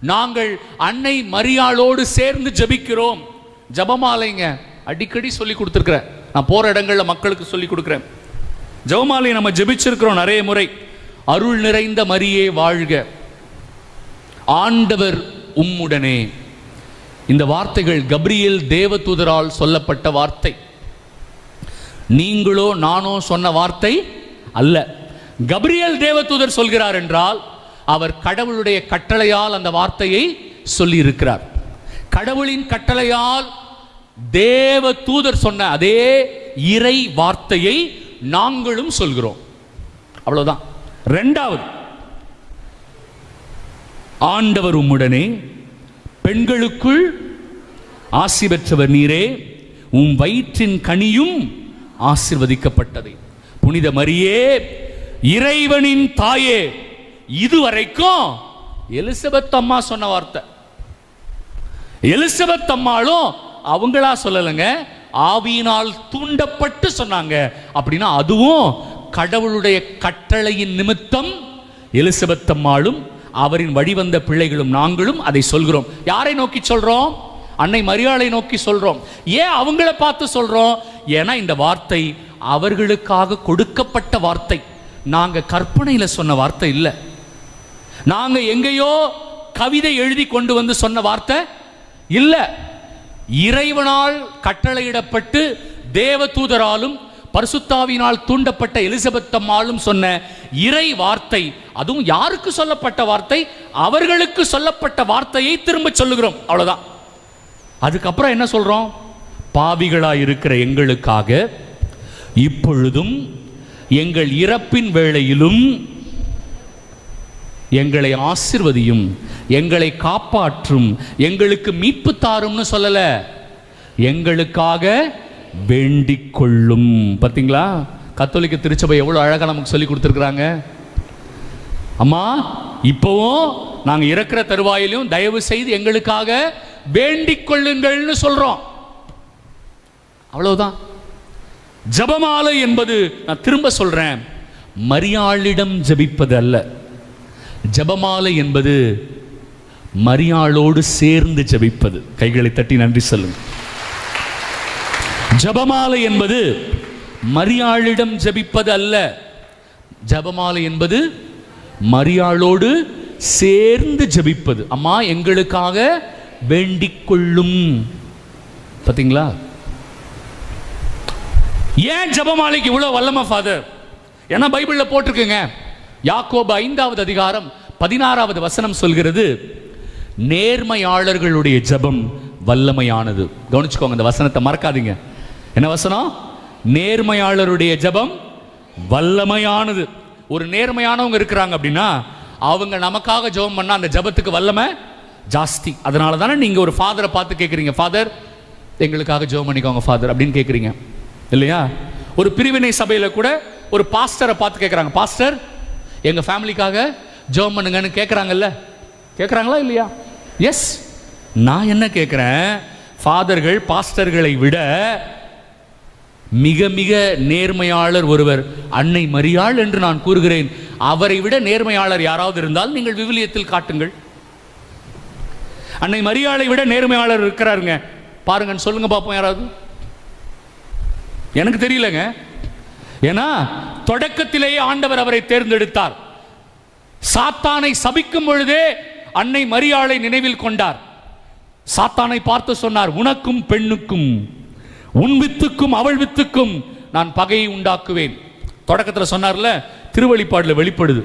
நாங்கள் அன்னை மரியாளோடு சேர்ந்து ஜெபிக்கிறோம். ஜெபமாலைங்க அடிக்கடி சொல்லி கொடுத்துருக்குறேன். நான் போகிற இடங்களில் மக்களுக்கு சொல்லி கொடுக்குறேன். ஜபமாலை நம்ம ஜெபிச்சிருக்கிறோம் நிறைய முறை. அருள் நிறைந்த மரியே வாழ்க. ஆண்டவர் உம்முடனே. இந்த வார்த்தைகள் கப்ரியல் தேவதூதரால் சொல்லப்பட்ட வார்த்தை. நீங்களோ நானோ சொன்ன வார்த்தை அல்ல. கப்ரியல் தேவதூதர் சொல்கிறார் என்றால் அவர் கடவுளுடைய கட்டளையால் அந்த வார்த்தையை சொல்லி இருக்கிறார் கடவுளின் கட்டளையால் தேவ தூதர் சொன்ன அதே இறை வார்த்தையை நாங்களும் சொல்கிறோம். அவ்வளவுதான். ரெண்டாவது ஆண்டவர் உம்முடனே பெண்களுக்குள் ஆசி பெற்றவர் நீரே உம் வயிற்றின் கனியும் ஆசிர்வதிக்கப்பட்டது. புனித மரியே இறைவனின் தாயே இதுவரைக்கும் எலிசபெத் அம்மா சொன்ன வார்த்தை. எலிசபெத் அம்மாளும் அவங்களா சொல்லலைங்க ஆவியினால் தூண்டப்பட்டு சொன்னாங்க. அப்படின்னா அதுவும் கடவுளுடைய கட்டளையின் நிமித்தம் எலிசபெத் அம்மாளும் அவரின் வழிவந்த பிள்ளைகளும் நாங்களும் அதை சொல்கிறோம். யாரை நோக்கி சொல்றோம்? அன்னை மரியாளை நோக்கி சொல்றோம். ஏன் அவங்கள பார்த்து சொல்றோம்? ஏன்னா இந்த வார்த்தை அவர்களுக்காக கொடுக்கப்பட்ட வார்த்தை. நாங்கள் கற்பனையில் சொன்ன வார்த்தை இல்லை. நாங்க எங்கேயோ கவிதை எழுதி கொண்டு வந்து சொன்ன வார்த்தை? இல்ல. இறைவனால் கட்டளையிடப்பட்டு தேவதூதராலும் பரிசுத்தாவினால் தூண்டப்பட்ட எலிசபெத் அம்மாளும் சொன்ன இறை வார்த்தை அதுவும் யாருக்கு சொல்லப்பட்ட வார்த்தை? அவர்களுக்கு சொல்லப்பட்ட வார்த்தையை திரும்ப சொல்லுகிறோம். அவ்வளவுதான். அதுக்கப்புறம் என்ன சொல்றோம்? பாவிகளாக இருக்கிற எங்களுக்காக இப்பொழுதும் எங்கள் இறப்பின் வேளையிலும் எங்களை ஆசிர்வதியும் எங்களை காப்பாற்றும் எங்களுக்கு மீட்பு தாரும்னு சொல்லல. எங்களுக்காக வேண்டிக் கொள்ளும் பார்த்தீங்களா கத்தோலிக்க திருச்சபை எவ்வளோ அழகாக நமக்கு சொல்லி கொடுத்துருக்குறாங்க. அம்மா இப்போவும் நாங்கள் இறக்குற தருவாயிலும் தயவு செய்து எங்களுக்காக வேண்டிக் கொள்ளுங்கள்னு சொல்கிறோம் அவ்வளோதான் ஜபமாலை என்பது நான் திரும்ப சொல்கிறேன் மரியாளிடம் ஜெபிப்பது அல்ல. ஜபமாலை என்பது மரியாளோடு சேர்ந்து ஜெபிப்பது. கைகளை தட்டி நன்றி சொல்லுங்க ஜபமாலை என்பது மரியாளிடம் ஜெபிப்பது அல்ல. ஜபமாலை என்பது மரியாளோடு சேர்ந்து ஜெபிப்பது. அம்மா எங்களுக்காக வேண்டிக் கொள்ளும் ஏன் ஜபமாலைக்கு இவ்வளவு வல்லமா ஃபாதர் ஏன்னா பைபிளில் போட்டிருக்குங்க. யாக்கோபு ஐந்தாவது அதிகாரம் பதினாறாவது வசனம் சொல்கிறது நேர்மையாளர்களுடைய ஜெபம் வல்லமையானது. கவனிச்சுக்கோங்க இந்த வசனத்தை மறக்காதீங்க. என்ன வசனம்? நேர்மையாளருடைய ஜெபம் வல்லமையானது. ஒரு நேர்மையானவங்க இருக்கிறாங்க அப்படின்னா அவங்க நமக்காக ஜெபம் பண்ணால் அந்த ஜெபத்துக்கு வல்லமை ஜாஸ்தி. அதனால தானே நீங்கள் ஒரு ஃபாதரை பார்த்து கேட்குறீங்க ஃபாதர் எங்களுக்காக ஜெபம் பண்ணிக்கோங்க ஃபாதர் அப்படின்னு கேட்குறீங்க இல்லையா? ஒரு பிரிவினை சபையில் கூட ஒரு பாஸ்டரை பார்த்து கேட்குறாங்க பாஸ்டர் எங்கள் ஃபேமிலிக்காக ஜெபம் பண்ணுங்கன்னு கேட்குறாங்கல்ல கேட்குறாங்களா இல்லையா? எஸ் நான் என்ன கேட்குறேன் ஃபாதர்கள் பாஸ்டர்களை விட மிக மிக நேர்மையாளர் ஒருவர் அன்னை மரியாள் என்று நான் கூறுகிறேன். அவரை விட நேர்மையாளர் யாராவது இருந்தால் நீங்கள் விவிலியத்தில் காட்டுங்கள். அன்னை மரியாளை விட நேர்மையாளர் இருக்கிறாருங்க. பாருங்கன்னு சொல்லுங்க பார்ப்போம் யாராவது. எனக்கு தெரியலங்க. ஏன்னா தொடக்கத்திலேயே ஆண்டவர் அவரை தேர்ந்தெடுத்தார். சாத்தானை சபிக்கும் பொழுதே அன்னை மரியாளை நினைவில் கொண்டார். சாத்தானை பார்த்து சொன்னார் உனக்கும் பெண்ணுக்கும் உன் வித்துக்கும் அவள் வித்துக்கும் நான் பகையை உண்டாக்குவேன். தொடக்கத்தில் சொன்னார்ல திருவழிப்பாடில் வெளிப்படுது.